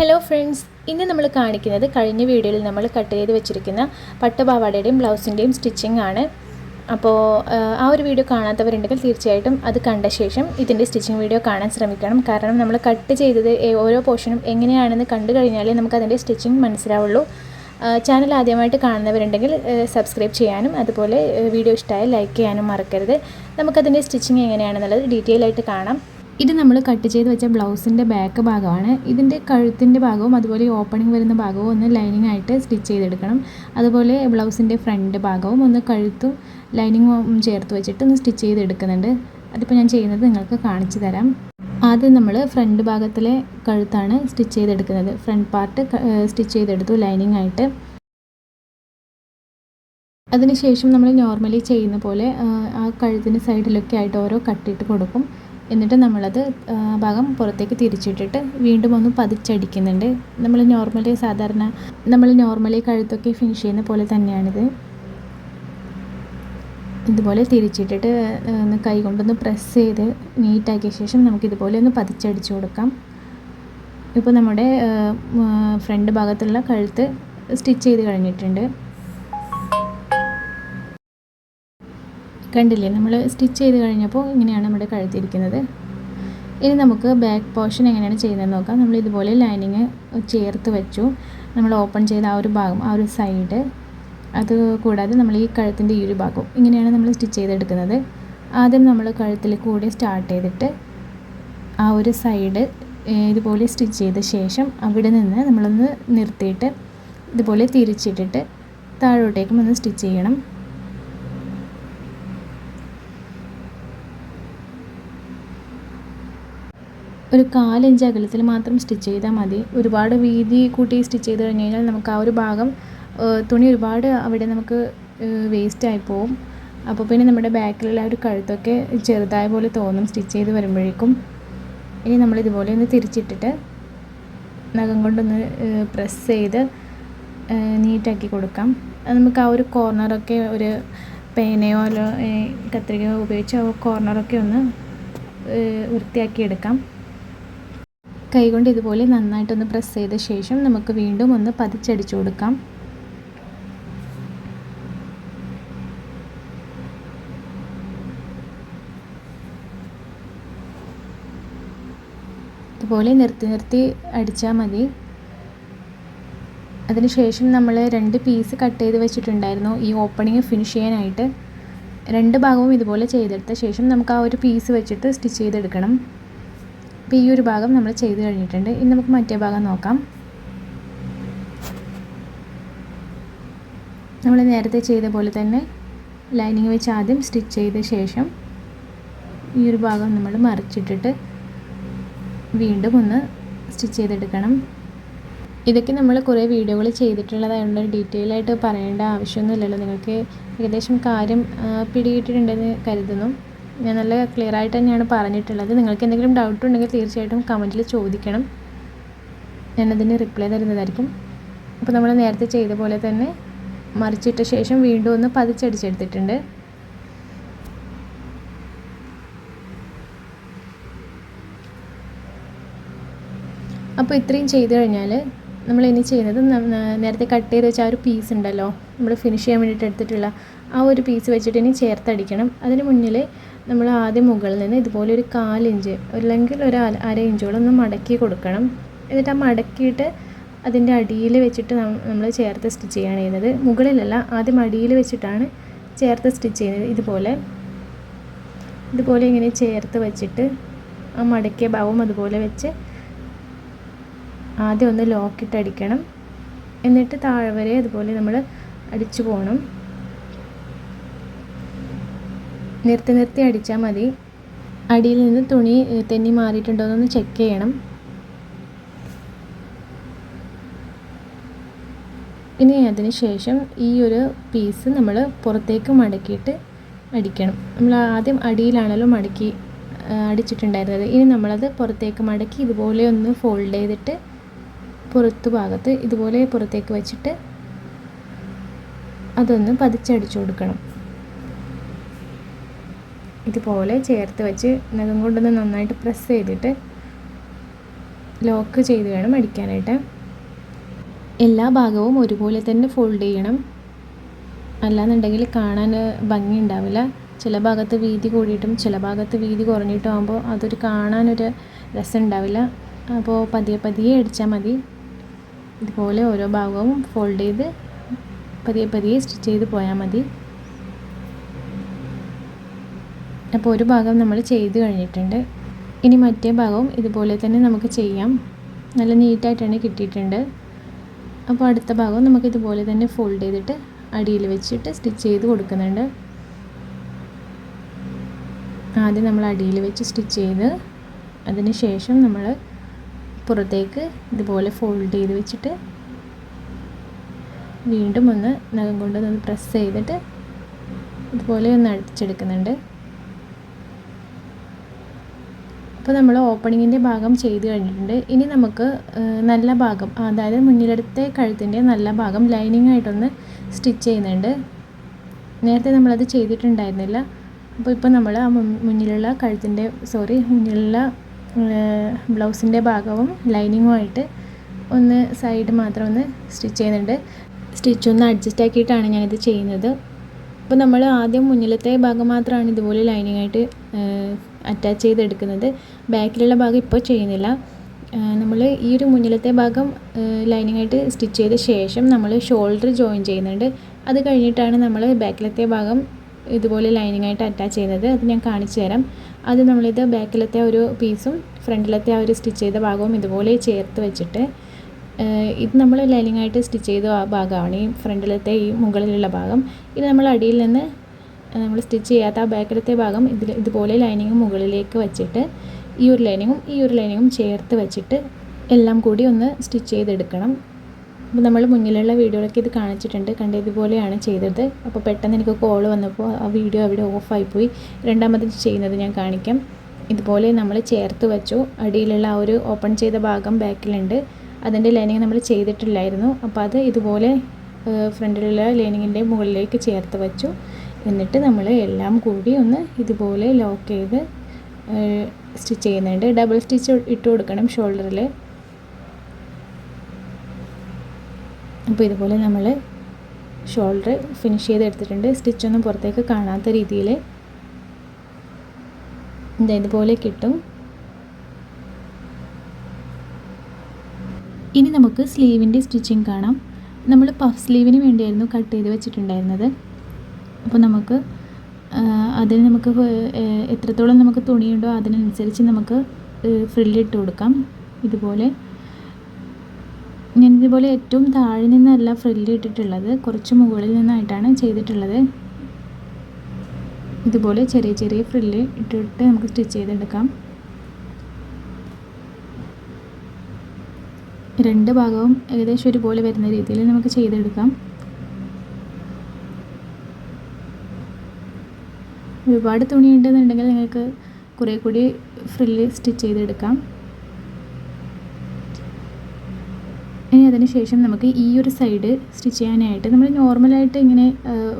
Hello friends ഇന്ന് നമ്മൾ കാണിക്കുന്നത് കഴിഞ്ഞ വീഡിയോയിൽ നമ്മൾ കട്ട് ചെയ്ത് വെച്ചിരിക്കുന്ന പട്ടുപാവാടയുടെയും ബ്ലൗസിന്റെയും സ്റ്റിച്ചിങ് ആണ്. അപ്പോൾ ആ ഒരു വീഡിയോ കാണാത്തവരുണ്ടെങ്കിൽ തീർച്ചയായിട്ടും അത് കണ്ട ശേഷം ഇതിന്റെ സ്റ്റിച്ചിങ് വീഡിയോ കാണാൻ ശ്രമിക്കണം. കാരണം നമ്മൾ കട്ട് ചെയ്തത് ഓരോ പോർഷനും എങ്ങനെയാണെന്ന് കണ്ടു കഴിഞ്ഞാലേ നമുക്ക് അതിന്റെ സ്റ്റിച്ചിങ് മനസ്സിലാവുള്ളൂ. ചാനൽ ആദ്യമായിട്ട് കാണുന്നവരുണ്ടെങ്കിൽ സബ്സ്ക്രൈബ് ചെയ്യാനും അതുപോലെ വീഡിയോ ഇഷ്ടമായ ലൈക്ക് ചെയ്യാനും മറക്കരുത്. നമുക്കതിന്റെ സ്റ്റിച്ചിങ് എങ്ങനെയാണെന്നുള്ളത് ഡീറ്റെയിൽ ആയിട്ട് കാണാം. ഇത് നമ്മൾ കട്ട് ചെയ്ത് വെച്ച ബ്ലൗസിന്റെ ബാക്ക് ഭാഗമാണ്. ഇതിന്റെ കഴുത്തിന്റെ ഭാഗവും അതുപോലെ ഓപ്പണിംഗ് വരുന്ന ഭാഗവും ഒന്ന് ലൈനിങ് ആയിട്ട് സ്റ്റിച്ച് ചെയ്തെടുക്കണം. അതുപോലെ ബ്ലൗസിന്റെ ഫ്രണ്ട് ഭാഗവും ഒന്ന് കഴുത്തും ലൈനിങ്ങും ചേർത്ത് വെച്ചിട്ട് ഒന്ന് സ്റ്റിച്ച് ചെയ്തെടുക്കുന്നുണ്ട്. അതിപ്പോൾ ഞാൻ ചെയ്യുന്നത് നിങ്ങൾക്ക് കാണിച്ചു തരാം. ആദ്യം നമ്മൾ ഫ്രണ്ട് ഭാഗത്തിലെ കഴുത്താണ് സ്റ്റിച്ച് ചെയ്തെടുക്കുന്നത്. ഫ്രണ്ട് പാർട്ട് സ്റ്റിച്ച് ചെയ്തെടുത്തു ലൈനിങ് ആയിട്ട്. അതിനുശേഷം നമ്മൾ നോർമലി ചെയ്യുന്ന പോലെ ആ, കഴുത്തിന്റെ സൈഡിലൊക്കെ ആയിട്ട് ഓരോ കട്ടിട്ട് കൊടുക്കും. എന്നിട്ട് നമ്മളത് ഭാഗം പുറത്തേക്ക് തിരിച്ചിട്ടിട്ട് വീണ്ടും ഒന്ന് പതിച്ചടിക്കുന്നുണ്ട്. നമ്മൾ നോർമലി സാധാരണ നമ്മൾ നോർമലി കഴുത്തൊക്കെ ഫിനിഷ് ചെയ്യുന്ന പോലെ തന്നെയാണിത്. ഇതുപോലെ തിരിച്ചിട്ടിട്ട് ഒന്ന് കൈ കൊണ്ടൊന്ന് പ്രസ് ചെയ്ത് നീറ്റാക്കിയ ശേഷം നമുക്കിതുപോലെ ഒന്ന് പതിച്ചടിച്ചു കൊടുക്കാം. ഇപ്പോൾ നമ്മുടെ ഫ്രണ്ട് ഭാഗത്തുള്ള കഴുത്ത് സ്റ്റിച്ച് ചെയ്ത് കഴിഞ്ഞിട്ടുണ്ട്. കണ്ടില്ലേ? നമ്മൾ സ്റ്റിച്ച് ചെയ്ത് കഴിഞ്ഞപ്പോൾ ഇങ്ങനെയാണ് നമ്മുടെ കഴുത്തിരിക്കുന്നത്. ഇനി നമുക്ക് ബാക്ക് പോർഷൻ എങ്ങനെയാണ് ചെയ്യുന്നതെന്ന് നോക്കാം. നമ്മൾ ഇതുപോലെ ലൈനിങ് ചേർത്ത് വെച്ചു. നമ്മൾ ഓപ്പൺ ചെയ്ത ആ ഒരു ഭാഗം ആ ഒരു സൈഡ്. അത് കൂടാതെ നമ്മൾ ഈ കഴുത്തിന്റെ ഈ ഒരു ഭാഗം ഇങ്ങനെയാണ് നമ്മൾ സ്റ്റിച്ച് ചെയ്തെടുക്കുന്നത്. ആദ്യം നമ്മൾ കഴുത്തിൽ കൂടി സ്റ്റാർട്ട് ചെയ്തിട്ട് ആ ഒരു സൈഡ് ഇതുപോലെ സ്റ്റിച്ച് ചെയ്ത ശേഷം അവിടെ നിന്ന് നമ്മളൊന്ന് നിർത്തിയിട്ട് ഇതുപോലെ തിരിച്ചിട്ടിട്ട് താഴോട്ടേക്കും ഒന്ന് സ്റ്റിച്ച് ചെയ്യണം. ഒരു കാലിഞ്ച് അകലത്തിൽ മാത്രം സ്റ്റിച്ച് ചെയ്താൽ മതി. ഒരുപാട് വീതി കൂട്ടി സ്റ്റിച്ച് ചെയ്ത് കഴിഞ്ഞ് കഴിഞ്ഞാൽ നമുക്ക് ആ ഒരു ഭാഗം തുണി ഒരുപാട് അവിടെ നമുക്ക് വേസ്റ്റ് ആയി പോവും. അപ്പോൾ പിന്നെ നമ്മുടെ ബാക്കിലുള്ള ആ ഒരു കഴുത്തൊക്കെ ചെറുതായ പോലെ തോന്നും സ്റ്റിച്ച് ചെയ്ത് വരുമ്പോഴേക്കും. ഇനി നമ്മൾ ഇതുപോലെ ഒന്ന് തിരിച്ചിട്ടിട്ട് നഖം കൊണ്ടൊന്ന് പ്രസ് ചെയ്ത് നീറ്റാക്കി കൊടുക്കാം. നമുക്ക് ആ ഒരു കോർണറൊക്കെ ഒരു പേനയോ അല്ലോ കത്രികയോ ഉപയോഗിച്ച് ആ കോർണറൊക്കെ ഒന്ന് വൃത്തിയാക്കി എടുക്കാം. കൈകൊണ്ട് ഇതുപോലെ നന്നായിട്ടൊന്ന് പ്രസ് ചെയ്ത ശേഷം നമുക്ക് വീണ്ടും ഒന്ന് പതിച്ചടിച്ചു കൊടുക്കാം. ഇതുപോലെ നിർത്തി നിർത്തി അടിച്ചാൽ മതി. അതിനുശേഷം നമ്മൾ രണ്ട് പീസ് കട്ട് ചെയ്ത് വെച്ചിട്ടുണ്ടായിരുന്നു ഈ ഓപ്പണിങ് ഫിനിഷ് ചെയ്യാനായിട്ട്. രണ്ട് ഭാഗവും ഇതുപോലെ ചെയ്തെടുത്ത ശേഷം നമുക്ക് ആ ഒരു പീസ് വെച്ചിട്ട് സ്റ്റിച്ച് ചെയ്തെടുക്കണം. ഈ ഒരു ഭാഗം നമ്മൾ ചെയ്ത് കഴിഞ്ഞിട്ടുണ്ട്. ഇനി നമുക്ക് മറ്റേ ഭാഗം നോക്കാം. നമ്മൾ നേരത്തെ ചെയ്ത പോലെ തന്നെ ലൈനിങ് വെച്ച് ആദ്യം സ്റ്റിച്ച് ചെയ്ത ശേഷം ഈ ഒരു ഭാഗം നമ്മൾ മറിച്ചിട്ടിട്ട് വീണ്ടും ഒന്ന് സ്റ്റിച്ച് ചെയ്തെടുക്കണം. ഇതൊക്കെ നമ്മൾ കുറേ വീഡിയോകൾ ചെയ്തിട്ടുള്ളതായതുകൊണ്ട് ഡീറ്റെയിൽ ആയിട്ട് പറയേണ്ട ആവശ്യമൊന്നുമില്ലല്ലോ. നിങ്ങൾക്ക് ഏകദേശം കാര്യം പിടികിട്ടിട്ടുണ്ടെന്ന് കരുതുന്നു. ഞാൻ നല്ല ക്ലിയർ ആയിട്ട് തന്നെയാണ് പറഞ്ഞിട്ടുള്ളത്. നിങ്ങൾക്ക് എന്തെങ്കിലും ഡൗട്ട് ഉണ്ടെങ്കിൽ തീർച്ചയായിട്ടും കമന്റിൽ ചോദിക്കണം. ഞാനതിന് റിപ്ലൈ തരുന്നതായിരിക്കും. അപ്പോൾ നമ്മൾ നേരത്തെ ചെയ്ത പോലെ തന്നെ മറിച്ചിട്ട ശേഷം വീണ്ടും ഒന്ന് പതിച്ചടിച്ചെടുത്തിട്ടുണ്ട്. അപ്പോൾ ഇത്രയും ചെയ്ത് കഴിഞ്ഞാൽ നമ്മൾ ഇനി ചെയ്യുന്നത് നേരത്തെ കട്ട് ചെയ്ത് വെച്ച ആ ഒരു പീസ് ഉണ്ടല്ലോ. നമ്മൾ ഫിനിഷ് ചെയ്യാൻ വേണ്ടിയിട്ട് എടുത്തിട്ടുള്ള ആ ഒരു പീസ് വെച്ചിട്ട് ഇനി ചേർത്തടിക്കണം. അതിന് മുന്നിൽ നമ്മൾ ആദ്യം മുകളിൽ നിന്ന് ഇതുപോലെ ഒരു കാലിഞ്ച് അല്ലെങ്കിൽ ഒരു അര- ഇഞ്ചോളം ഒന്ന് മടക്കി കൊടുക്കണം. എന്നിട്ട് ആ മടക്കിയിട്ട് അതിന്റെ അടിയിൽ വെച്ചിട്ട് നമ്മൾ ചേർത്ത് സ്റ്റിച്ച് ചെയ്യാണ് ചെയ്യുന്നത്. മുകളിലല്ല ആദ്യം അടിയിൽ വെച്ചിട്ടാണ് ചേർത്ത് സ്റ്റിച്ച് ചെയ്യുന്നത്. ഇതുപോലെ ഇതുപോലെ ഇങ്ങനെ ചേർത്ത് വെച്ചിട്ട് ആ മടക്കിയ ഭാവം അതുപോലെ വെച്ച് ആദ്യം ഒന്ന് ലോക്കിട്ട് അടിക്കണം. എന്നിട്ട് താഴെ വരെ അതുപോലെ നമ്മൾ അടിച്ചു പോകണം. നിർത്തി നിർത്തി അടിച്ചാൽ മതി. അടിയിൽ നിന്ന് തുണി തെന്നി മാറിയിട്ടുണ്ടോ എന്നൊന്ന് ചെക്ക് ചെയ്യണം. ഇനി അതിന് ശേഷം ഈ ഒരു പീസ് നമ്മൾ പുറത്തേക്ക് മടക്കിയിട്ട് അടിക്കണം. നമ്മൾ ആദ്യം അടിയിലാണല്ലോ മടക്കി അടിച്ചിട്ടുണ്ടായിരുന്നത്. ഇനി നമ്മളത് പുറത്തേക്ക് മടക്കി ഇതുപോലെ ഒന്ന് ഫോൾഡ് ചെയ്തിട്ട് പുറത്ത് ഭാഗത്ത് ഇതുപോലെ പുറത്തേക്ക് വെച്ചിട്ട് അതൊന്ന് പതിച്ചടിച്ചു കൊടുക്കണം. ഇതുപോലെ ചേർത്ത് വെച്ച് നഖം കൊണ്ടൊന്ന് നന്നായിട്ട് പ്രസ് ചെയ്തിട്ട് ലോക്ക് ചെയ്ത് വേണം അടിക്കാനായിട്ട്. എല്ലാ ഭാഗവും ഒരുപോലെ തന്നെ ഫോൾഡ് ചെയ്യണം. അല്ലാന്നുണ്ടെങ്കിൽ കാണാൻ ഭംഗി ഉണ്ടാവില്ല. ചില ഭാഗത്ത് വീതി കൂടിയിട്ടും ചില ഭാഗത്ത് വീതി കുറഞ്ഞിട്ടും ആകുമ്പോൾ അതൊരു കാണാനൊരു രസം ഉണ്ടാവില്ല. അപ്പോൾ പതിയെ പതിയെ അടിച്ചാൽ മതി. ഇതുപോലെ ഓരോ ഭാഗവും ഫോൾഡ് ചെയ്ത് പതിയെ പതിയെ സ്റ്റിച്ച് ചെയ്ത് പോയാൽ മതി. അപ്പോൾ ഒരു ഭാഗം നമ്മൾ ചെയ്ത് കഴിഞ്ഞിട്ടുണ്ട്. ഇനി മറ്റേ ഭാഗവും ഇതുപോലെ തന്നെ നമുക്ക് ചെയ്യാം. നല്ല നീറ്റായിട്ടാണ് കിട്ടിയിട്ടുണ്ട്. അപ്പോൾ അടുത്ത ഭാഗം നമുക്ക് ഇതുപോലെ തന്നെ ഫോൾഡ് ചെയ്തിട്ട് അടിയിൽ വെച്ചിട്ട് സ്റ്റിച്ച് ചെയ്ത് കൊടുക്കുന്നുണ്ട്. ആദ്യം നമ്മൾ അടിയിൽ വെച്ച് സ്റ്റിച്ച് ചെയ്ത് അതിന് ശേഷം നമ്മൾ പുറത്തേക്ക് ഇതുപോലെ ഫോൾഡ് ചെയ്ത് വെച്ചിട്ട് വീണ്ടും ഒന്ന് നഖം കൊണ്ടൊന്ന് പ്രസ് ചെയ്തിട്ട് ഇതുപോലെ ഒന്ന് അടിച്ചെടുക്കുന്നുണ്ട്. അപ്പോൾ നമ്മൾ ഓപ്പണിങ്ങിന്റെ ഭാഗം ചെയ്ത് കഴിഞ്ഞിട്ടുണ്ട്. ഇനി നമുക്ക് നല്ല ഭാഗം അതായത് മുന്നിലെടുത്തെ കഴുത്തിന്റെ നല്ല ഭാഗം ലൈനിങ് ആയിട്ടൊന്ന് സ്റ്റിച്ച് ചെയ്യുന്നുണ്ട്. നേരത്തെ നമ്മളത് ചെയ്തിട്ടുണ്ടായിരുന്നില്ല. അപ്പോൾ ഇപ്പോൾ നമ്മൾ ആ മുന്നിലുള്ള കഴുത്തിന്റെ സോറി മുന്നിലുള്ള ബ്ലൗസിന്റെ ഭാഗവും ലൈനിങ്ങുമായിട്ട് ഒന്ന് സൈഡ് മാത്രം ഒന്ന് സ്റ്റിച്ച് ചെയ്യുന്നുണ്ട്. സ്റ്റിച്ച് ഒന്ന് അഡ്ജസ്റ്റ് ആക്കിയിട്ടാണ് ഞാനിത് ചെയ്യുന്നത്. അപ്പോൾ നമ്മൾ ആദ്യം മുന്നിലത്തെ ഭാഗം മാത്രമാണ് ഇതുപോലെ ലൈനിങ് ആയിട്ട് അറ്റാച്ച് ചെയ്തെടുക്കുന്നത്. ബാക്കിലുള്ള ഭാഗം ഇപ്പോൾ ചെയ്യുന്നില്ല. നമ്മൾ ഈ ഒരു മുന്നിലത്തെ ഭാഗം ലൈനിങ് ആയിട്ട് സ്റ്റിച്ച് ചെയ്ത ശേഷം നമ്മൾ ഷോൾഡർ ജോയിൻ ചെയ്യുന്നുണ്ട്. അത് കഴിഞ്ഞിട്ടാണ് നമ്മൾ ബാക്കിലത്തെ ഭാഗം ഇതുപോലെ ലൈനിങ് ആയിട്ട് അറ്റാച്ച് ചെയ്യുന്നത്. അത് ഞാൻ കാണിച്ചു തരാം. അത് നമ്മളിത് ബാക്കിലത്തെ ഒരു പീസും ഫ്രണ്ടിലത്തെ ആ ഒരു സ്റ്റിച്ച് ചെയ്ത ഭാഗവും ഇതുപോലെ ചേർത്ത് വെച്ചിട്ട് ഇത് നമ്മൾ ലൈനിങ് ആയിട്ട് സ്റ്റിച്ച് ചെയ്ത ആ ഭാഗമാണ് ഈ ഫ്രണ്ടിലത്തെ ഈ മുകളിലുള്ള ഭാഗം. ഇത് നമ്മൾ അടിയിൽ നിന്ന് നമ്മൾ സ്റ്റിച്ച് ചെയ്യാത്ത ആ ബാക്കിലത്തെ ഭാഗം ഇതിൽ ഇതുപോലെ ലൈനിങ് മുകളിലേക്ക് വെച്ചിട്ട് ഈ ഒരു ലൈനിങ്ങും ഈ ഒരു ലൈനിങ്ങും ചേർത്ത് വെച്ചിട്ട് എല്ലാം കൂടി ഒന്ന് സ്റ്റിച്ച് ചെയ്തെടുക്കണം. അപ്പോൾ നമ്മൾ മുന്നിലുള്ള വീഡിയോയിലൊക്കെ ഇത് കാണിച്ചിട്ടുണ്ട്. കണ്ട ഇതുപോലെയാണ് ചെയ്തത്. അപ്പോൾ പെട്ടെന്ന് എനിക്ക് കോൾ വന്നപ്പോൾ ആ വീഡിയോ അവിടെ ഓഫായിപ്പോയി രണ്ടാമത് ചെയ്യുന്നത് ഞാൻ കാണിക്കാം. ഇതുപോലെ നമ്മൾ ചേർത്ത് വെച്ചു. അടിയിലുള്ള ആ ഒരു ഓപ്പൺ ചെയ്ത ഭാഗം ബാക്കിലുണ്ട്. അതിന്റെ ലൈനിങ് നമ്മൾ ചെയ്തിട്ടില്ലായിരുന്നു. അപ്പോൾ അത് ഇതുപോലെ ഫ്രണ്ടിലുള്ള ലൈനിങ്ങിന്റെ മുകളിലേക്ക് ചേർത്ത് വെച്ചു. എന്നിട്ട് നമ്മൾ എല്ലാം കൂടി ഒന്ന് ഇതുപോലെ ലോക്ക് ചെയ്ത് സ്റ്റിച്ച് ചെയ്യുന്നുണ്ട്. ഡബിൾ സ്റ്റിച്ച് ഇട്ട് കൊടുക്കണം ഷോൾഡറിൽ അപ്പോൾ ഇതുപോലെ നമ്മൾ ഷോൾഡർ ഫിനിഷ് ചെയ്തെടുത്തിട്ടുണ്ട് സ്റ്റിച്ചൊന്നും പുറത്തേക്ക് കാണാത്ത രീതിയിൽ എന്താ ഇതുപോലെ കിട്ടും. ഇനി നമുക്ക് സ്ലീവിന്റെ സ്റ്റിച്ചിങ് കാണാം. നമ്മൾ പഫ് സ്ലീവിന് വേണ്ടിയായിരുന്നു കട്ട് ചെയ്ത് വെച്ചിട്ടുണ്ടായിരുന്നത്. അപ്പോൾ നമുക്ക് അതിന് നമുക്ക് എത്രത്തോളം നമുക്ക് തുണിയുണ്ടോ അതിനനുസരിച്ച് നമുക്ക് ഫ്രില്ലിട്ട് കൊടുക്കാം. ഇതുപോലെ. ഞാൻ ഇതുപോലെ ഏറ്റവും താഴെ നിന്നല്ല ഫ്രില്ല് ഇട്ടിട്ടുള്ളത്. കുറച്ച് മുകളിൽ നിന്നായിട്ടാണ് ചെയ്തിട്ടുള്ളത്. ഇതുപോലെ ചെറിയ ചെറിയ ഫ്രില്ല് ഇട്ടിട്ട് നമുക്ക് സ്റ്റിച്ച് ചെയ്തെടുക്കാം. രണ്ട് ഭാഗവും ഏകദേശം ഒരുപോലെ വരുന്ന രീതിയിൽ നമുക്ക് ചെയ്തെടുക്കാം. ഒരുപാട് തുണി ഉണ്ടെന്നുണ്ടെങ്കിൽ നിങ്ങൾക്ക് കുറേ കൂടി ഫ്രില്ല് സ്റ്റിച്ച് ചെയ്തെടുക്കാം. ഇനി അതിന് ശേഷം നമുക്ക് ഈ ഒരു സൈഡ് സ്റ്റിച്ച് ചെയ്യാനായിട്ട് നമ്മൾ നോർമലായിട്ട് ഇങ്ങനെ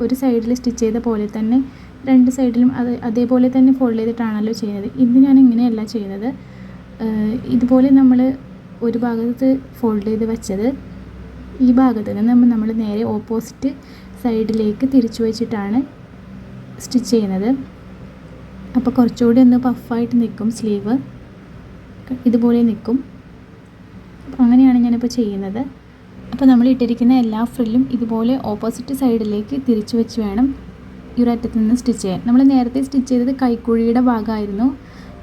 ഒരു സൈഡിൽ സ്റ്റിച്ച് ചെയ്ത പോലെ തന്നെ രണ്ട് സൈഡിലും അത് അതേപോലെ തന്നെ ഫോൾഡ് ചെയ്തിട്ടാണല്ലോ ചെയ്യുന്നത്. ഇത് ഞാൻ ഇങ്ങനെയല്ല ചെയ്യുന്നത്. ഇതുപോലെ നമ്മൾ ഒരു ഭാഗത്ത് ഫോൾഡ് ചെയ്ത് വെച്ചത് ഈ ഭാഗത്ത് നിന്ന് നമ്മൾ നേരെ ഓപ്പോസിറ്റ് സൈഡിലേക്ക് തിരിച്ചു വെച്ചിട്ടാണ് സ്റ്റിച്ച് ചെയ്യുന്നത്. അപ്പോൾ കുറച്ചുകൂടി ഒന്ന് പഫായിട്ട് നിൽക്കും സ്ലീവ്. ഇതുപോലെ നിൽക്കും അങ്ങനെയാണ് ഞാനിപ്പോൾ ചെയ്യുന്നത്. അപ്പോൾ നമ്മൾ ഇട്ടിരിക്കുന്ന എല്ലാ ഫ്രില്ലും ഇതുപോലെ ഓപ്പോസിറ്റ് സൈഡിലേക്ക് തിരിച്ചു വെച്ച് വേണം ഈ ഒരു അറ്റത്ത് നിന്ന് സ്റ്റിച്ച് ചെയ്യാൻ. നമ്മൾ നേരത്തെ സ്റ്റിച്ച് ചെയ്തത് കൈക്കുഴിയുടെ ഭാഗമായിരുന്നു.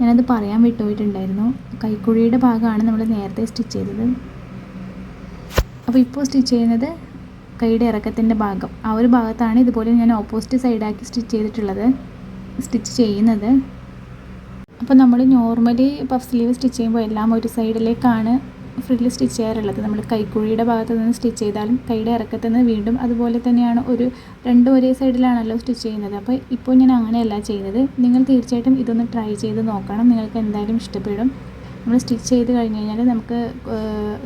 ഞാനത് പറയാൻ വിട്ടുപോയിട്ടുണ്ടായിരുന്നു. കൈക്കുഴിയുടെ ഭാഗമാണ് നമ്മൾ നേരത്തെ സ്റ്റിച്ച് ചെയ്തത്. അപ്പോൾ ഇപ്പോൾ സ്റ്റിച്ച് ചെയ്യുന്നത് കൈയുടെ ഇറക്കത്തിന്റെ ഭാഗം. ആ ഒരു ഭാഗത്താണ് ഇതുപോലെ ഞാൻ ഓപ്പോസിറ്റ് സൈഡാക്കി സ്റ്റിച്ച് ചെയ്തിട്ടുള്ളത്. സ്റ്റിച്ച് ചെയ്യുന്നത്. അപ്പോൾ നമ്മൾ നോർമലി പഫ് സ്ലീവ് സ്റ്റിച്ച് ചെയ്യുമ്പോൾ എല്ലാം ഒരു സൈഡിലേക്കാണ് ഫ്രില്ല് സ്റ്റിച്ച് ചെയ്യാറുള്ളത്. നമ്മൾ കൈക്കുഴിയുടെ ഭാഗത്ത് നിന്ന് സ്റ്റിച്ച് ചെയ്താലും കൈയുടെ ഇറക്കത്ത് നിന്ന് വീണ്ടും അതുപോലെ തന്നെയാണ് ഒരു രണ്ടും ഒരേ സൈഡിലാണല്ലോ സ്റ്റിച്ച് ചെയ്യുന്നത്. അപ്പോൾ ഇപ്പോൾ ഞാൻ അങ്ങനെയല്ല ചെയ്യുന്നത്. നിങ്ങൾ തീർച്ചയായിട്ടും ഇതൊന്ന് ട്രൈ ചെയ്ത് നോക്കണം. നിങ്ങൾക്ക് എന്തായാലും ഇഷ്ടപ്പെടും. നമ്മൾ സ്റ്റിച്ച് ചെയ്ത് കഴിഞ്ഞ് കഴിഞ്ഞാൽ നമുക്ക്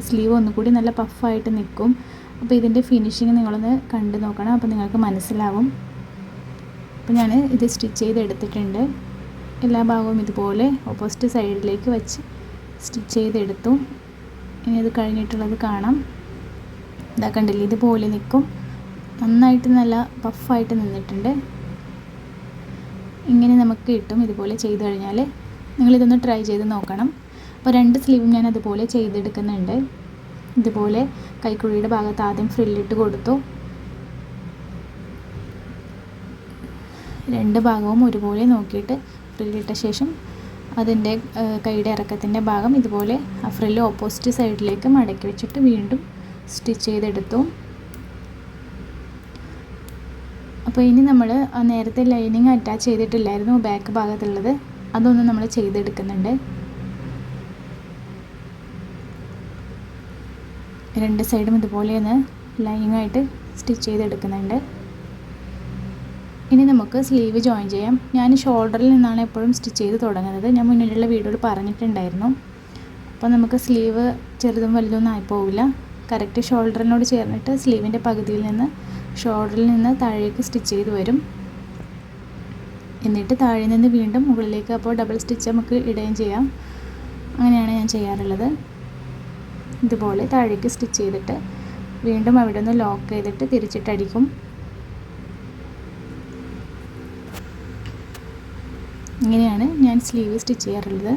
സ്ലീവ് ഒന്നുകൂടി നല്ല പഫായിട്ട് നിൽക്കും. അപ്പോൾ ഇതിന്റെ ഫിനിഷിങ് നിങ്ങളൊന്ന് കണ്ടു നോക്കണം. അപ്പോൾ നിങ്ങൾക്ക് മനസ്സിലാവും. അപ്പോൾ ഞാൻ ഇത് സ്റ്റിച്ച് ചെയ്ത് എടുത്തിട്ടുണ്ട്. എല്ലാ ഭാഗവും ഇതുപോലെ ഓപ്പോസിറ്റ് സൈഡിലേക്ക് വെച്ച് സ്റ്റിച്ച് ചെയ്തെടുത്തു ഇനി അത് കഴിഞ്ഞിട്ടുള്ളത് കാണാം. ഇതാ കണ്ടില്ലേ ഇതുപോലെ നിൽക്കും. നന്നായിട്ട് നല്ല പഫായിട്ട് നിന്നിട്ടുണ്ട്. ഇങ്ങനെ നമുക്ക് കിട്ടും ഇതുപോലെ ചെയ്ത് കഴിഞ്ഞാൽ നിങ്ങളിതൊന്ന് ട്രൈ ചെയ്ത് നോക്കണം. അപ്പോൾ രണ്ട് സ്ലീവും ഞാൻ അതുപോലെ ചെയ്തെടുക്കുന്നുണ്ട്. ഇതുപോലെ കൈക്കുഴിയുടെ ഭാഗത്ത് ആദ്യം ഫ്രില്ലിട്ട് കൊടുത്തു. രണ്ട് ഭാഗവും ഒരുപോലെ നോക്കിയിട്ട് ഫ്രില്ലിട്ട ശേഷം അതിന്റെ കൈയുടെ ഇറക്കത്തിന്റെ ഭാഗം ഇതുപോലെ ആ ഫ്രില്ല് ഓപ്പോസിറ്റ് സൈഡിലേക്ക് മടക്കി വെച്ചിട്ട് വീണ്ടും സ്റ്റിച്ച് ചെയ്തെടുത്തു. അപ്പോൾ ഇനി നമ്മൾ നേരത്തെ ലൈനിങ് അറ്റാച്ച് ചെയ്തിട്ടില്ലായിരുന്നു ബാക്ക് ഭാഗത്തുള്ളത്. അതൊന്നും നമ്മൾ ചെയ്തെടുക്കുന്നുണ്ട്. രണ്ട് സൈഡും ഇതുപോലെ ഒന്ന് ലൈനിങ് ആയിട്ട് സ്റ്റിച്ച് ചെയ്തെടുക്കുന്നുണ്ട്. ഇനി നമുക്ക് സ്ലീവ് ജോയിൻ ചെയ്യാം. ഞാൻ ഷോൾഡറിൽ നിന്നാണ് എപ്പോഴും സ്റ്റിച്ച് ചെയ്ത് തുടങ്ങുന്നത്. ഞാൻ മുന്നിലുള്ള വീഡിയോയിൽ പറഞ്ഞിട്ടുണ്ടായിരുന്നു. അപ്പോൾ നമുക്ക് സ്ലീവ് ചെറുതും വലുതൊന്നും ആയിപ്പോവില്ല. കറക്റ്റ് ഷോൾഡറിനോട് ചേർന്നിട്ട് സ്ലീവിന്റെ പകുതിയിൽ നിന്ന് ഷോൾഡറിൽ നിന്ന് താഴേക്ക് സ്റ്റിച്ച് ചെയ്ത് വരും. എന്നിട്ട് താഴെ നിന്ന് വീണ്ടും മുകളിലേക്ക് അപ്പോൾ ഡബിൾ സ്റ്റിച്ച് നമുക്ക് ഇടുകയും ചെയ്യാം. അങ്ങനെയാണ് ഞാൻ ചെയ്യാറുള്ളത്. ഇതുപോലെ താഴേക്ക് സ്റ്റിച്ച് ചെയ്തിട്ട് വീണ്ടും അവിടെ നിന്ന് ലോക്ക് ചെയ്തിട്ട് തിരിച്ചിട്ടടിക്കും. ഇങ്ങനെയാണ് ഞാൻ സ്ലീവ് സ്റ്റിച്ച് ചെയ്യാറുള്ളത്.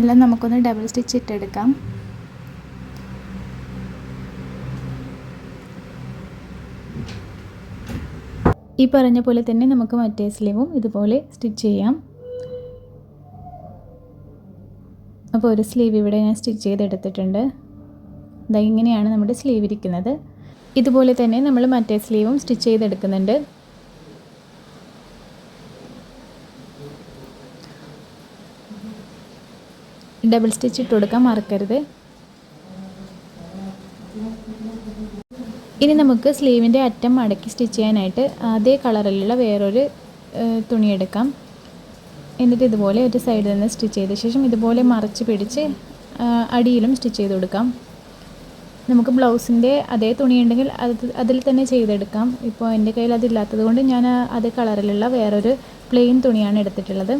എല്ലാം നമുക്കൊന്ന് ഡബിൾ സ്റ്റിച്ച് ഇട്ടെടുക്കാം. ഈ പറഞ്ഞ പോലെ തന്നെ നമുക്ക് മറ്റേ സ്ലീവും ഇതുപോലെ സ്റ്റിച്ച് ചെയ്യാം. അപ്പോൾ ഒരു സ്ലീവ് ഇവിടെ ഞാൻ സ്റ്റിച്ച് ചെയ്തെടുത്തിട്ടുണ്ട്. ഇതാ ഇങ്ങനെയാണ് നമ്മുടെ സ്ലീവ് ഇരിക്കുന്നത്. ഇതുപോലെ തന്നെ നമ്മൾ മറ്റേ സ്ലീവും സ്റ്റിച്ച് ചെയ്തെടുക്കുന്നുണ്ട്. ഡബിൾ സ്റ്റിച്ച് ഇട്ട് കൊടുക്കാൻ മറക്കരുത്. ഇനി നമുക്ക് സ്ലീവിന്റെ അറ്റം മടക്കി സ്റ്റിച്ച് ചെയ്യാനായിട്ട് അതേ കളറിലുള്ള വേറൊരു തുണി എടുക്കാം. എന്നിട്ട് ഇതുപോലെ ഒരു സൈഡിൽ നിന്ന് സ്റ്റിച്ച് ചെയ്ത ശേഷം ഇതുപോലെ മറച്ച് പിടിച്ച് അടിയിലും സ്റ്റിച്ച് ചെയ്ത് കൊടുക്കാം. നമുക്ക് ബ്ലൗസിന്റെ അതേ തുണി ഉണ്ടെങ്കിൽ അത് അതിൽ തന്നെ ചെയ്തെടുക്കാം. ഇപ്പോൾ എന്റെ കയ്യിൽ അതില്ലാത്തത് കൊണ്ട് ഞാൻ അതേ കളറിലുള്ള വേറൊരു പ്ലെയിൻ തുണിയാണ് എടുത്തിട്ടുള്ളത്.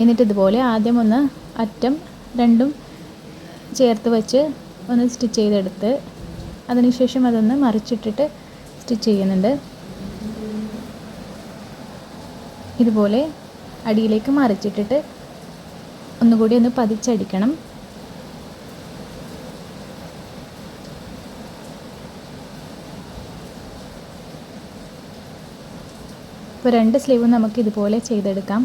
എന്നിട്ട് ഇതുപോലെ ആദ്യം ഒന്ന് അറ്റം രണ്ടും ചേർത്ത് വെച്ച് ഒന്ന് സ്റ്റിച്ച് ചെയ്തെടുത്ത് അതിനുശേഷം അതൊന്ന് മറിച്ചിട്ടിട്ട് സ്റ്റിച്ച് ചെയ്യുന്നുണ്ട്. ഇതുപോലെ അടിയിലേക്ക് മറിച്ചിട്ടിട്ട് ഒന്നുകൂടി ഒന്ന് പതിച്ചടിക്കണം. ഇപ്പോൾ രണ്ട് സ്ലീവും നമുക്ക് ഇതുപോലെ ചെയ്തെടുക്കാം.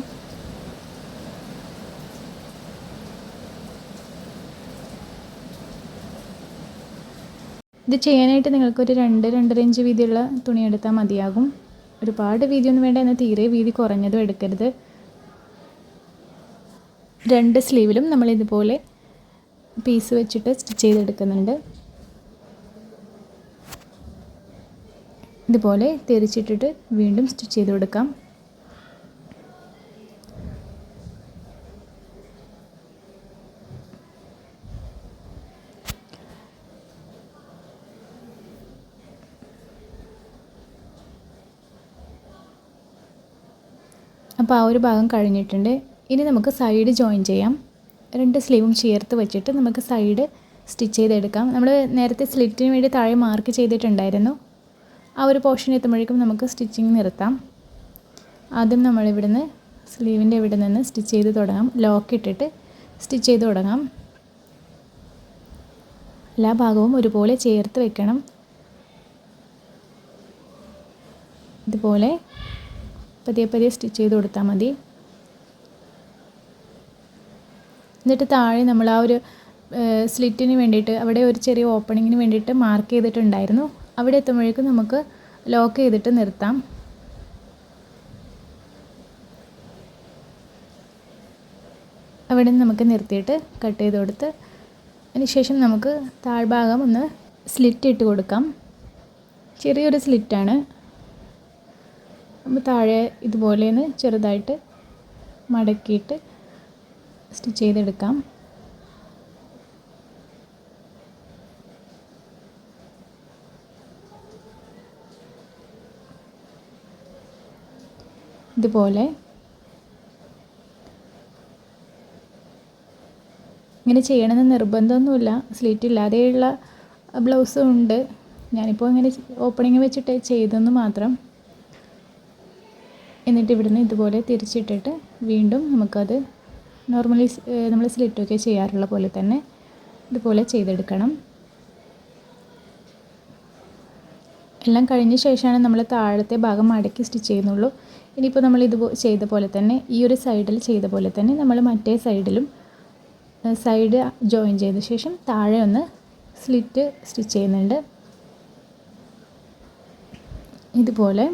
ഇത് ചെയ്യാനായിട്ട് നിങ്ങൾക്കൊരു രണ്ട് രണ്ടര ഇഞ്ച് വീതിയുള്ള തുണി എടുത്താൽ മതിയാകും. ഒരുപാട് വീതിയൊന്നും വേണ്ട എന്നാൽ തീരെ വീതി കുറഞ്ഞതും എടുക്കരുത്. രണ്ട് സ്ലീവിലും നമ്മൾ ഇതുപോലെ പീസ് വെച്ചിട്ട് സ്റ്റിച്ച് ചെയ്തെടുക്കുന്നുണ്ട്. ഇതുപോലെ തിരിച്ചിട്ടിട്ട് വീണ്ടും സ്റ്റിച്ച് ചെയ്ത് കൊടുക്കാം. അപ്പോൾ ആ ഒരു ഭാഗം കഴിഞ്ഞിട്ടുണ്ട്. ഇനി നമുക്ക് സൈഡ് ജോയിൻ ചെയ്യാം. രണ്ട് സ്ലീവും ചേർത്ത് വെച്ചിട്ട് നമുക്ക് സൈഡ് സ്റ്റിച്ച് ചെയ്തെടുക്കാം. നമ്മൾ നേരത്തെ സ്ലിറ്റിന് വേണ്ടി താഴെ മാർക്ക് ചെയ്തിട്ടുണ്ടായിരുന്നു. ആ ഒരു പോർഷൻ എത്തുമ്പോഴേക്കും നമുക്ക് സ്റ്റിച്ചിങ് നിർത്താം. ആദ്യം നമ്മൾ ഇവിടുന്ന് സ്ലീവിന്റെ ഇവിടെ നിന്ന് സ്റ്റിച്ച് ചെയ്ത് തുടങ്ങാം. ലോക്ക് ഇട്ടിട്ട് സ്റ്റിച്ച് ചെയ്ത് തുടങ്ങാം. എല്ലാ ഭാഗവും ഒരുപോലെ ചേർത്ത് വെക്കണം. ഇതുപോലെ പതിയെ പതിയെ സ്റ്റിച്ച് ചെയ്ത് കൊടുത്താൽ മതി. എന്നിട്ട് താഴെ നമ്മൾ ആ ഒരു സ്ലിറ്റിന് വേണ്ടിയിട്ട് അവിടെ ഒരു ചെറിയ ഓപ്പണിങ്ങിന് വേണ്ടിയിട്ട് മാർക്ക് ചെയ്തിട്ടുണ്ടായിരുന്നു. അവിടെ എത്തുമ്പോഴേക്കും നമുക്ക് ലോക്ക് ചെയ്തിട്ട് നിർത്താം. അവിടെ നിന്ന് നമുക്ക് നിർത്തിയിട്ട് കട്ട് ചെയ്ത് കൊടുത്ത് അതിനുശേഷം നമുക്ക് താഴ്ഭാഗം ഒന്ന് സ്ലിറ്റ് ഇട്ട് കൊടുക്കാം. ചെറിയൊരു സ്ലിറ്റാണ് അപ്പോൾ താഴെ ഇതുപോലെ ഒന്ന് ചെറുതായിട്ട് മടക്കിയിട്ട് സ്റ്റിച്ച് ചെയ്തെടുക്കാം. ഇതുപോലെ ഇങ്ങനെ ചെയ്യണമെന്ന് നിർബന്ധമൊന്നുമില്ല. സ്ലീറ്റ് ഇല്ലാതെയുള്ള ബ്ലൗസും ഉണ്ട്. ഞാനിപ്പോൾ ഇങ്ങനെ ഓപ്പണിങ് വെച്ചിട്ട് ചെയ്തെന്ന് മാത്രം. എന്നിട്ട് ഇവിടുന്ന് ഇതുപോലെ തിരിച്ചിട്ടിട്ട് വീണ്ടും നമുക്കത് നോർമലി നമ്മൾ സ്ലിറ്റൊക്കെ ചെയ്യാറുള്ള പോലെ തന്നെ ഇതുപോലെ ചെയ്തെടുക്കണം. എല്ലാം കഴിഞ്ഞ ശേഷമാണ് നമ്മൾ താഴത്തെ ഭാഗം അടക്കി സ്റ്റിച്ച് ചെയ്യുന്നുള്ളൂ. ഇനിയിപ്പോൾ നമ്മൾ ഇത് ചെയ്ത പോലെ തന്നെ ഈ ഒരു സൈഡിൽ ചെയ്ത പോലെ തന്നെ നമ്മൾ മറ്റേ സൈഡിലും സൈഡ് ജോയിൻ ചെയ്ത ശേഷം താഴെ ഒന്ന് സ്ലിറ്റ് സ്റ്റിച്ച് ചെയ്യുന്നുണ്ട്. ഇതുപോലെ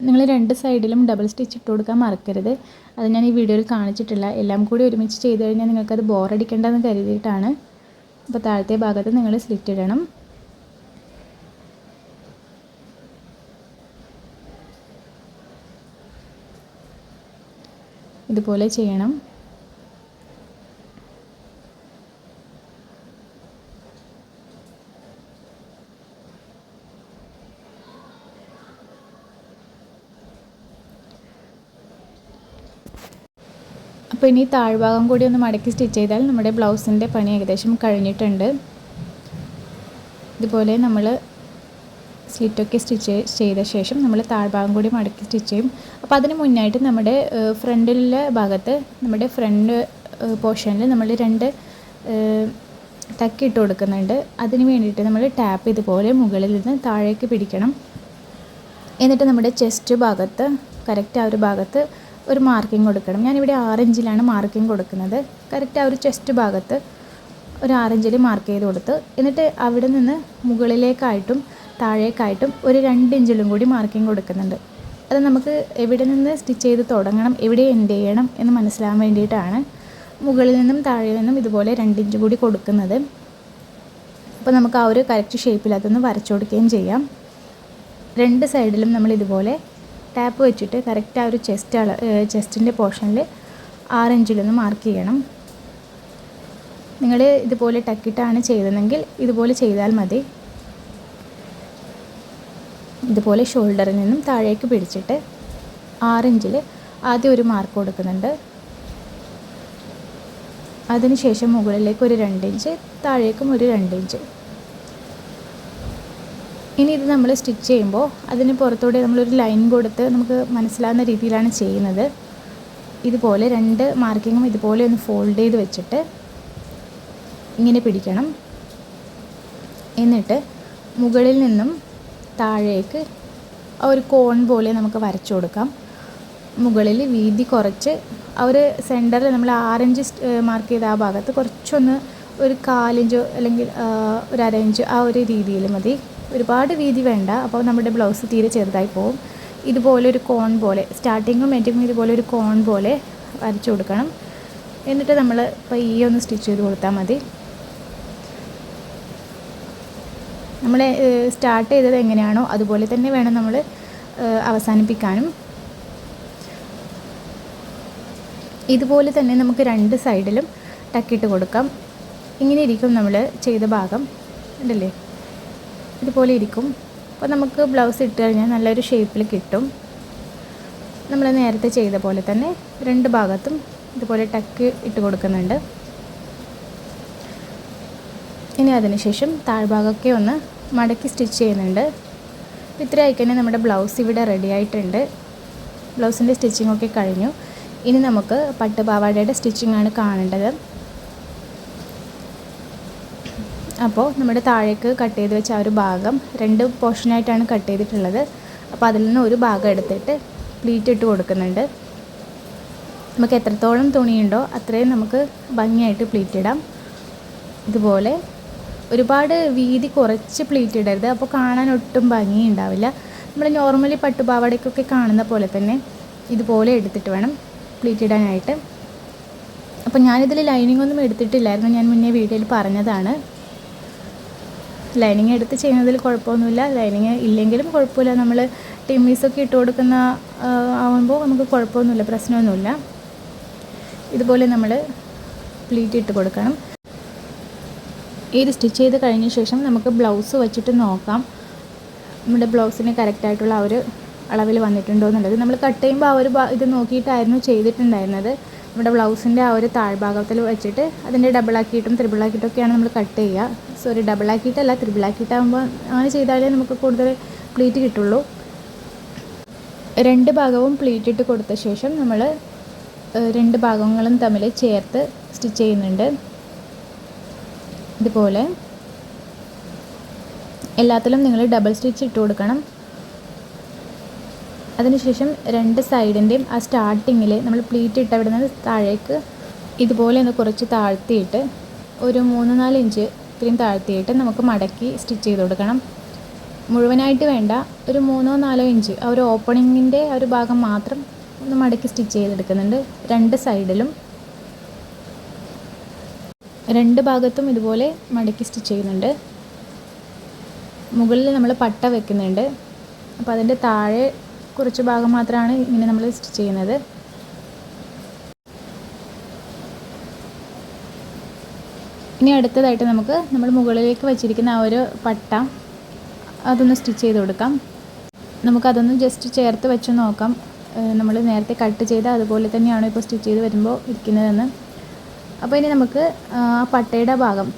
നിങ്ങൾ രണ്ട് സൈഡിലും ഡബിൾ സ്റ്റിച്ച് ഇട്ട് കൊടുക്കാൻ മറക്കരുത്. അത് ഞാൻ ഈ വീഡിയോയിൽ കാണിച്ചിട്ടില്ല. എല്ലാം കൂടി ഒരുമിച്ച് ചെയ്ത് കഴിഞ്ഞാൽ നിങ്ങൾക്കത് ബോറടിക്കേണ്ടെന്ന് കരുതിയിട്ടാണ്. അപ്പോൾ താഴത്തെ ഭാഗത്ത് നിങ്ങൾ സ്ലിറ്റ് ഇടണം. ഇതുപോലെ ചെയ്യണം. അപ്പോൾ ഇനി താഴ്ഭാഗം കൂടി ഒന്ന് മടക്കി സ്റ്റിച്ച് ചെയ്താൽ നമ്മുടെ ബ്ലൗസിന്റെ പണി ഏകദേശം കഴിഞ്ഞിട്ടുണ്ട്. ഇതുപോലെ നമ്മൾ സ്ലിറ്റൊക്കെ സ്റ്റിച്ച് ചെയ്ത ശേഷം നമ്മൾ താഴ്ഭാഗം കൂടി മടക്കി സ്റ്റിച്ച് ചെയ്യും. അപ്പോൾ അതിന് മുന്നായിട്ട് നമ്മുടെ ഫ്രണ്ടിലെ ഭാഗത്ത് നമ്മുടെ ഫ്രണ്ട് പോർഷനിൽ നമ്മൾ രണ്ട് ടക്ക് ഇട്ട് കൊടുക്കുന്നുണ്ട്. അതിന് വേണ്ടിയിട്ട് നമ്മൾ ടാപ്പ് ഇതുപോലെ മുകളിൽ നിന്ന് താഴേക്ക് പിടിക്കണം. എന്നിട്ട് നമ്മുടെ ചെസ്റ്റ് ഭാഗത്ത് കറക്റ്റ് ആ ഒരു ഭാഗത്ത് ഒരു മാർക്കിംഗ് കൊടുക്കണം. ഞാനിവിടെ ആറഞ്ചിലാണ് മാർക്കിംഗ് കൊടുക്കുന്നത്. കറക്റ്റ് ആ ഒരു ചെസ്റ്റ് ഭാഗത്ത് ഒരു ആറഞ്ചിൽ മാർക്ക് ചെയ്ത് കൊടുത്ത് എന്നിട്ട് അവിടെ നിന്ന് മുകളിലേക്കായിട്ടും താഴേക്കായിട്ടും ഒരു രണ്ട് ഇഞ്ചിലും കൂടി മാർക്കിംഗ് കൊടുക്കുന്നുണ്ട്. അത് നമുക്ക് എവിടെ നിന്ന് സ്റ്റിച്ച് ചെയ്ത് തുടങ്ങണം എവിടെ എൻഡ് ചെയ്യണം എന്ന് മനസ്സിലാകാൻ വേണ്ടിയിട്ടാണ് മുകളിൽ നിന്നും താഴെ നിന്നും ഇതുപോലെ രണ്ട് ഇഞ്ച് കൂടി കൊടുക്കുന്നത്. അപ്പോൾ നമുക്ക് ആ ഒരു കറക്റ്റ് ഷേപ്പിൽ അതൊന്ന് വരച്ചു കൊടുക്കുകയും ചെയ്യാം. രണ്ട് സൈഡിലും നമ്മൾ ഇതുപോലെ ടാപ്പ് വെച്ചിട്ട് കറക്റ്റ് ആ ഒരു ചെസ്റ്റ് അള ചെസ്റ്റിന്റെ പോർഷനിൽ ആറ് ഇഞ്ചിലൊന്ന് മാർക്ക് ചെയ്യണം. നിങ്ങൾ ഇതുപോലെ ടക്കിട്ടാണ് ചെയ്തതെങ്കിൽ ഇതുപോലെ ചെയ്താൽ മതി. ഇതുപോലെ ഷോൾഡറിൽ നിന്നും താഴേക്ക് പിടിച്ചിട്ട് ഇഞ്ചിൽ ആദ്യം ഒരു മാർക്ക് കൊടുക്കുന്നുണ്ട്. അതിനുശേഷം മുകളിലേക്ക് ഒരു രണ്ട് ഇഞ്ച് താഴേക്കും ഒരു രണ്ട് ഇഞ്ച് ഇനി ഇത് നമ്മൾ സ്റ്റിച്ച് ചെയ്യുമ്പോൾ അതിന് പുറത്തൂടെ നമ്മളൊരു ലൈൻ കൊടുത്ത് നമുക്ക് മനസ്സിലാകുന്ന രീതിയിലാണ് ചെയ്യുന്നത്. ഇതുപോലെ രണ്ട് മാർക്കിങ്ങും ഇതുപോലെ ഒന്ന് ഫോൾഡ് ചെയ്ത് വെച്ചിട്ട് ഇങ്ങനെ പിടിക്കണം. എന്നിട്ട് മുകളിൽ നിന്നും താഴേക്ക് ഒരു കോൺ പോലെ നമുക്ക് വരച്ചു കൊടുക്കാം. മുകളിൽ വീതി കുറച്ച് ആ ഒരു സെന്ററിൽ നമ്മൾ ആറഞ്ച് മാർക്ക് ചെയ്ത ആ ഭാഗത്ത് കുറച്ചൊന്ന് ഒരു കാലിഞ്ചോ അല്ലെങ്കിൽ ഒരു അര ഇഞ്ച് ആ ഒരു രീതിയിൽ മതി. ഒരുപാട് വീതി വേണ്ട. അപ്പോൾ നമ്മുടെ ബ്ലൗസ് തീരെ ചെറുതായി പോകും ഇതുപോലെ ഒരു കോൺ പോലെ സ്റ്റാർട്ടിങ്ങും എൻഡിങ്ങും ഇതുപോലെ ഒരു കോൺ പോലെ വരച്ചു കൊടുക്കണം. എന്നിട്ട് നമ്മൾ ഈ ഒന്ന് സ്റ്റിച്ച് ചെയ്ത് കൊടുത്താൽ മതി. നമ്മൾ സ്റ്റാർട്ട് ചെയ്തത് എങ്ങനെയാണോ അതുപോലെ തന്നെ വേണം നമ്മൾ അവസാനിപ്പിക്കാനും. ഇതുപോലെ തന്നെ നമുക്ക് രണ്ട് സൈഡിലും ടക്കിട്ട് കൊടുക്കാം. ഇങ്ങനെ ഇരിക്കും നമ്മൾ ചെയ്ത ഭാഗം. ഉണ്ടല്ലേ ഇതുപോലെ ഇരിക്കും. അപ്പോൾ നമുക്ക് ബ്ലൗസ് ഇട്ട് കഴിഞ്ഞാൽ നല്ലൊരു ഷേപ്പിൽ കിട്ടും. നമ്മൾ നേരത്തെ ചെയ്ത പോലെ തന്നെ രണ്ട് ഭാഗത്തും ഇതുപോലെ ടക്ക് ഇട്ട് കൊടുക്കുന്നുണ്ട്. ഇനി അതിനുശേഷം താഴ്ഭാഗമൊക്കെ ഒന്ന് മടക്കി സ്റ്റിച്ച് ചെയ്യുന്നുണ്ട്. ഇത്ര ആയിക്കന്നെ നമ്മുടെ ബ്ലൗസ് ഇവിടെ റെഡി ആയിട്ടുണ്ട്. ബ്ലൗസിന്റെ സ്റ്റിച്ചിങ്ങൊക്കെ കഴിഞ്ഞു. ഇനി നമുക്ക് പട്ടുപാവാടയുടെ സ്റ്റിച്ചിങ്ങാണ് കാണേണ്ടത്. അപ്പോൾ നമ്മുടെ താഴേക്ക് കട്ട് ചെയ്ത് വെച്ച ആ ഒരു ഭാഗം രണ്ട് പോർഷനായിട്ടാണ് കട്ട് ചെയ്തിട്ടുള്ളത്. അപ്പോൾ അതിൽ നിന്ന് ഒരു ഭാഗം എടുത്തിട്ട് പ്ലീറ്റ് ഇട്ട് കൊടുക്കുന്നുണ്ട്. നമുക്ക് എത്രത്തോളം തുണിയുണ്ടോ അത്രയും നമുക്ക് ഭംഗിയായിട്ട് പ്ലീറ്റ് ഇടാം. ഇതുപോലെ ഒരുപാട് വീതി കുറച്ച് പ്ലീറ്റ് ഇടരുത്. അപ്പോൾ കാണാൻ ഒട്ടും ഭംഗി ഉണ്ടാവില്ല. നമ്മൾ നോർമലി പട്ടുപാവാടയ്ക്കൊക്കെ കാണുന്ന പോലെ തന്നെ ഇതുപോലെ എടുത്തിട്ട് വേണം പ്ലീറ്റ് ഇടാനായിട്ട്. അപ്പോൾ ഞാനിതിൽ ലൈനിങ് ഒന്നും എടുത്തിട്ടില്ലായിരുന്നു. ഞാൻ മുന്നേ വീഡിയോയിൽ പറഞ്ഞതാണ്. ലൈനിങ് എടുത്ത് ചെയ്യുന്നതിൽ കുഴപ്പമൊന്നുമില്ല. ലൈനിങ് ഇല്ലെങ്കിലും കുഴപ്പമില്ല. നമ്മൾ ടിമ്മീസൊക്കെ ഇട്ട് കൊടുക്കുന്ന ആവുമ്പോൾ നമുക്ക് കുഴപ്പമൊന്നുമില്ല. പ്രശ്നമൊന്നുമില്ല. ഇതുപോലെ നമ്മൾ പ്ലീറ്റ് ഇട്ട് കൊടുക്കണം. ഇത് സ്റ്റിച്ച് ചെയ്ത് കഴിഞ്ഞ ശേഷം നമുക്ക് ബ്ലൗസ് വെച്ചിട്ട് നോക്കാം. നമ്മുടെ ബ്ലൗസിന് കറക്റ്റായിട്ടുള്ള ആ ഒരു അളവിൽ വന്നിട്ടുണ്ടോ എന്നുള്ളത്. നമ്മൾ കട്ട് ചെയ്യുമ്പോൾ ആ ഒരു ഇത് നോക്കിയിട്ടായിരുന്നു ചെയ്തിട്ടുണ്ടായിരുന്നത്. നമ്മുടെ ബ്ലൗസിന്റെ ആ ഒരു താഴ്ഭാഗത്തിൽ വെച്ചിട്ട് അതിന്റെ ഡബിളാക്കിയിട്ടും ത്രിബിളാക്കിയിട്ടൊക്കെയാണ് നമ്മൾ കട്ട് ചെയ്യുക. സോറി ഡബിൾ ആക്കിയിട്ടല്ല ഡബിളാക്കിയിട്ടല്ല ത്രിബിളാക്കിയിട്ടാകുമ്പോൾ അങ്ങനെ ചെയ്താലേ നമുക്ക് കൂടുതൽ പ്ലീറ്റ് കിട്ടുള്ളൂ. രണ്ട് ഭാഗവും പ്ലീറ്റ് ഇട്ട് കൊടുത്ത ശേഷം നമ്മൾ രണ്ട് ഭാഗങ്ങളും തമ്മിൽ ചേർത്ത് സ്റ്റിച്ച് ചെയ്യുന്നുണ്ട്. ഇതുപോലെ എല്ലാത്തിലും നിങ്ങൾ ഡബിൾ സ്റ്റിച്ച് ഇട്ട് കൊടുക്കണം. അതിനുശേഷം രണ്ട് സൈഡിന്റെയും ആ സ്റ്റാർട്ടിങ്ങിൽ നമ്മൾ പ്ലീറ്റ് ഇട്ടവിടുന്ന താഴേക്ക് ഇതുപോലെ ഒന്ന് കുറച്ച് താഴ്ത്തിയിട്ട് ഒരു മൂന്ന് നാല് ഇഞ്ച് ഇത്രയും താഴ്ത്തിയിട്ട് നമുക്ക് മടക്കി സ്റ്റിച്ച് ചെയ്ത് കൊടുക്കണം. മുഴുവനായിട്ട് വേണ്ട ഒരു മൂന്നോ നാലോ ഇഞ്ച് ആ ഒരു ഓപ്പണിങ്ങിന്റെ ആ ഒരു ഭാഗം മാത്രം ഒന്ന് മടക്കി സ്റ്റിച്ച് ചെയ്തെടുക്കുന്നുണ്ട്. രണ്ട് സൈഡിലും രണ്ട് ഭാഗത്തും ഇതുപോലെ മടക്കി സ്റ്റിച്ച് ചെയ്യുന്നുണ്ട്. മുകളിൽ നമ്മൾ പട്ട വെക്കുന്നുണ്ട്. അപ്പോൾ അതിന്റെ താഴെ കുറച്ച് ഭാഗം മാത്രമാണ് ഇങ്ങനെ നമ്മൾ സ്റ്റിച്ച് ചെയ്യുന്നത്. ഇനി അടുത്തതായിട്ട് നമുക്ക് നമ്മൾ മുകളിലേക്ക് വെച്ചിരിക്കുന്ന ആ ഒരു പട്ട അതൊന്ന് സ്റ്റിച്ച് ചെയ്ത് കൊടുക്കാം. നമുക്കതൊന്ന് ജസ്റ്റ് ചേർത്ത് വെച്ച് നോക്കാം. നമ്മൾ നേരത്തെ കട്ട് ചെയ്ത അതുപോലെ തന്നെയാണ് ഇപ്പോൾ സ്റ്റിച്ച് ചെയ്ത് വരുമ്പോൾ ഇരിക്കുന്നതെന്ന്. അപ്പോൾ ഇനി നമുക്ക് പട്ടയുടെ ഭാഗം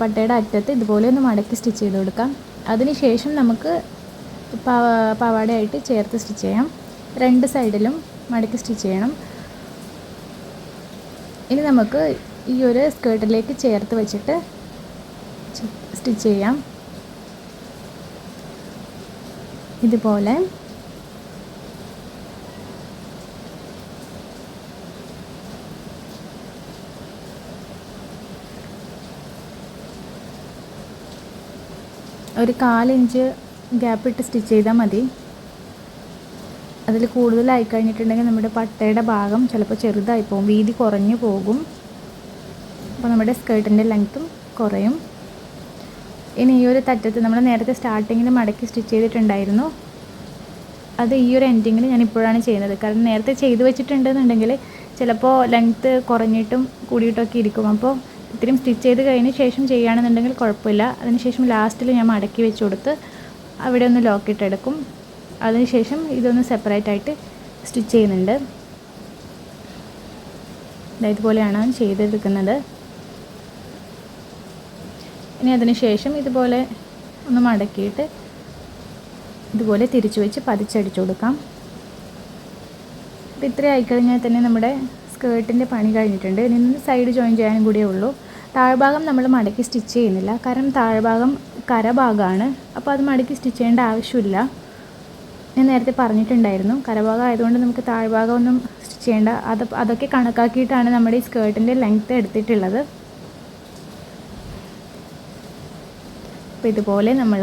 പട്ടയുടെ അറ്റത്ത് ഇതുപോലെ ഒന്ന് മടക്കി സ്റ്റിച്ച് ചെയ്ത് കൊടുക്കാം. അതിനുശേഷം നമുക്ക് പാവാടയായിട്ട് ചേർത്ത് സ്റ്റിച്ച് ചെയ്യാം. രണ്ട് സൈഡിലും മടക്കി സ്റ്റിച്ച് ചെയ്യണം. ഇനി നമുക്ക് ഈ ഒരു സ്കേർട്ടിലേക്ക് ചേർത്ത് വെച്ചിട്ട് സ്റ്റിച്ച് ചെയ്യാം. ഇതുപോലെ. ഒരു കാലിഞ്ച് ഗ്യാപ്പ് ഇട്ട് സ്റ്റിച്ച് ചെയ്താൽ മതി. അതിൽ കൂടുതലായി കഴിഞ്ഞിട്ടുണ്ടെങ്കിൽ നമ്മുടെ പട്ടയുടെ ഭാഗം ചിലപ്പോൾ ചെറുതായി പോകും വീതി കുറഞ്ഞു പോകും. അപ്പോൾ നമ്മുടെ സ്കേർട്ടിന്റെ ലെങ്ത്തും കുറയും. ഇനി ഈ ഒരു തറ്റത്ത് നമ്മൾ നേരത്തെ സ്റ്റാർട്ടിങ്ങിൽ മടക്കി സ്റ്റിച്ച് ചെയ്തിട്ടുണ്ടായിരുന്നു. അത് ഈ ഒരു എൻഡിങ്ങിൽ ഞാൻ ഇപ്പോഴാണ് ചെയ്യുന്നത്. കാരണം നേരത്തെ ചെയ്തു വെച്ചിട്ടുണ്ടെന്നുണ്ടെങ്കിൽ ചിലപ്പോൾ ലെങ്ത്ത് കുറഞ്ഞിട്ടും കൂടിയിട്ടൊക്കെ ഇരിക്കും. അപ്പോൾ ഇത്രയും സ്റ്റിച്ച് ചെയ്ത് കഴിഞ്ഞ ശേഷം ചെയ്യുകയാണെന്നുണ്ടെങ്കിൽ കുഴപ്പമില്ല. അതിനുശേഷം ലാസ്റ്റിൽ ഞാൻ മടക്കി വെച്ച് കൊടുത്ത് അവിടെ ഒന്ന് ലോക്കിട്ടെടുക്കും അതിനുശേഷം ഇതൊന്ന് സെപ്പറേറ്റ് ആയിട്ട് സ്റ്റിച്ച് ചെയ്യുന്നുണ്ട്. ഇതുപോലെയാണ് ചെയ്തെടുക്കുന്നത്. ഇനി അതിന് ശേഷം ഇതുപോലെ ഒന്ന് മടക്കിയിട്ട് ഇതുപോലെ തിരിച്ചു വെച്ച് പതിച്ചടിച്ചു കൊടുക്കാം. അപ്പോൾ ഇത്ര ആയിക്കഴിഞ്ഞാൽ തന്നെ നമ്മുടെ സ്കേർട്ടിന്റെ പണി കഴിഞ്ഞിട്ടുണ്ട്. ഇനി സൈഡ് ജോയിൻ ചെയ്യാനും കൂടിയേ ഉള്ളൂ. താഴ്ഭാഗം നമ്മൾ മടക്കി സ്റ്റിച്ച് ചെയ്യുന്നില്ല. കാരണം താഴ്ഭാഗം കരഭാഗമാണ്. അപ്പോൾ അത് മടക്കി സ്റ്റിച്ച് ചെയ്യേണ്ട ആവശ്യമില്ല. ഞാൻ നേരത്തെ പറഞ്ഞിട്ടുണ്ടായിരുന്നു. കരഭാഗം ആയതുകൊണ്ട് നമുക്ക് താഴ്ഭാഗം ഒന്നും സ്റ്റിച്ച് ചെയ്യേണ്ട അത് അതൊക്കെ കണക്കാക്കിയിട്ടാണ് നമ്മുടെ ഈ സ്കേർട്ടിന്റെ ലെങ്ത്ത് എടുത്തിട്ടുള്ളത്. അപ്പോൾ ഇതുപോലെ നമ്മൾ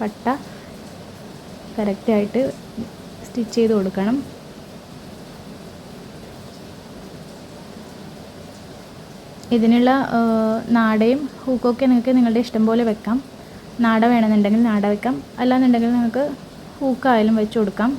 പട്ട കറക്റ്റായിട്ട് സ്റ്റിച്ച് ചെയ്ത് കൊടുക്കണം. ഇതിനുള്ള നാടയും ഹൂക്കൊക്കെ നിങ്ങൾക്ക് നിങ്ങളുടെ ഇഷ്ടം പോലെ വെക്കാം. നാട വേണമെന്നുണ്ടെങ്കിൽ നാട വെക്കാം. അല്ലാന്നുണ്ടെങ്കിൽ നിങ്ങൾക്ക് ഹൂക്കായാലും വെച്ച് കൊടുക്കാം.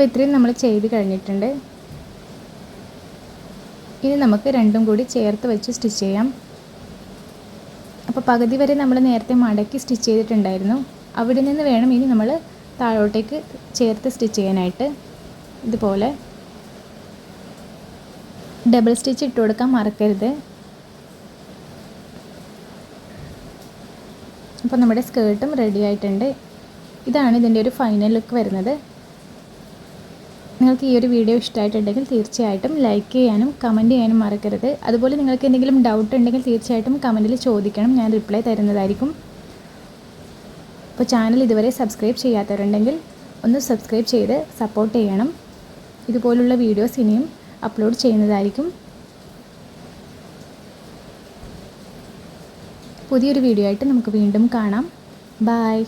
അപ്പോൾ ഇത്രയും നമ്മൾ ചെയ്ത് കഴിഞ്ഞിട്ടുണ്ട്. ഇനി നമുക്ക് രണ്ടും കൂടി ചേർത്ത് വെച്ച് സ്റ്റിച്ച് ചെയ്യാം. അപ്പോൾ പകുതി വരെ നമ്മൾ നേരത്തെ മടക്കി സ്റ്റിച്ച് ചെയ്തിട്ടുണ്ടായിരുന്നു. അവിടെ നിന്ന് വേണം ഇനി നമ്മൾ താഴോട്ടേക്ക് ചേർത്ത് സ്റ്റിച്ച് ചെയ്യാനായിട്ട്. ഇതുപോലെ. ഡബിൾ സ്റ്റിച്ച് ഇട്ട് കൊടുക്കാൻ മറക്കരുത്. അപ്പോൾ നമ്മുടെ സ്കേർട്ടും റെഡി ആയിട്ടുണ്ട്. ഇതാണ് ഇതിന്റെ ഒരു ഫൈനൽ ലുക്ക് വരുന്നത്. നിങ്ങൾക്ക് ഈ ഒരു വീഡിയോ ഇഷ്ടമായിട്ടുണ്ടെങ്കിൽ തീർച്ചയായിട്ടും ലൈക്ക് ചെയ്യാനും കമന്റ് ചെയ്യാനും മറക്കരുത്. അതുപോലെ നിങ്ങൾക്ക് എന്തെങ്കിലും ഡൗട്ട് ഉണ്ടെങ്കിൽ തീർച്ചയായിട്ടും കമന്റിൽ ചോദിക്കണം. ഞാൻ റിപ്ലൈ തരുന്നതായിരിക്കും. അപ്പോൾ ചാനൽ ഇതുവരെ സബ്സ്ക്രൈബ് ചെയ്യാത്തവരുണ്ടെങ്കിൽ ഒന്ന് സബ്സ്ക്രൈബ് ചെയ്ത് സപ്പോർട്ട് ചെയ്യണം. ഇതുപോലുള്ള വീഡിയോസ് ഇനിയും അപ്ലോഡ് ചെയ്യുന്നതായിരിക്കും. പുതിയൊരു വീഡിയോ ആയിട്ട് നമുക്ക് വീണ്ടും കാണാം. ബായ്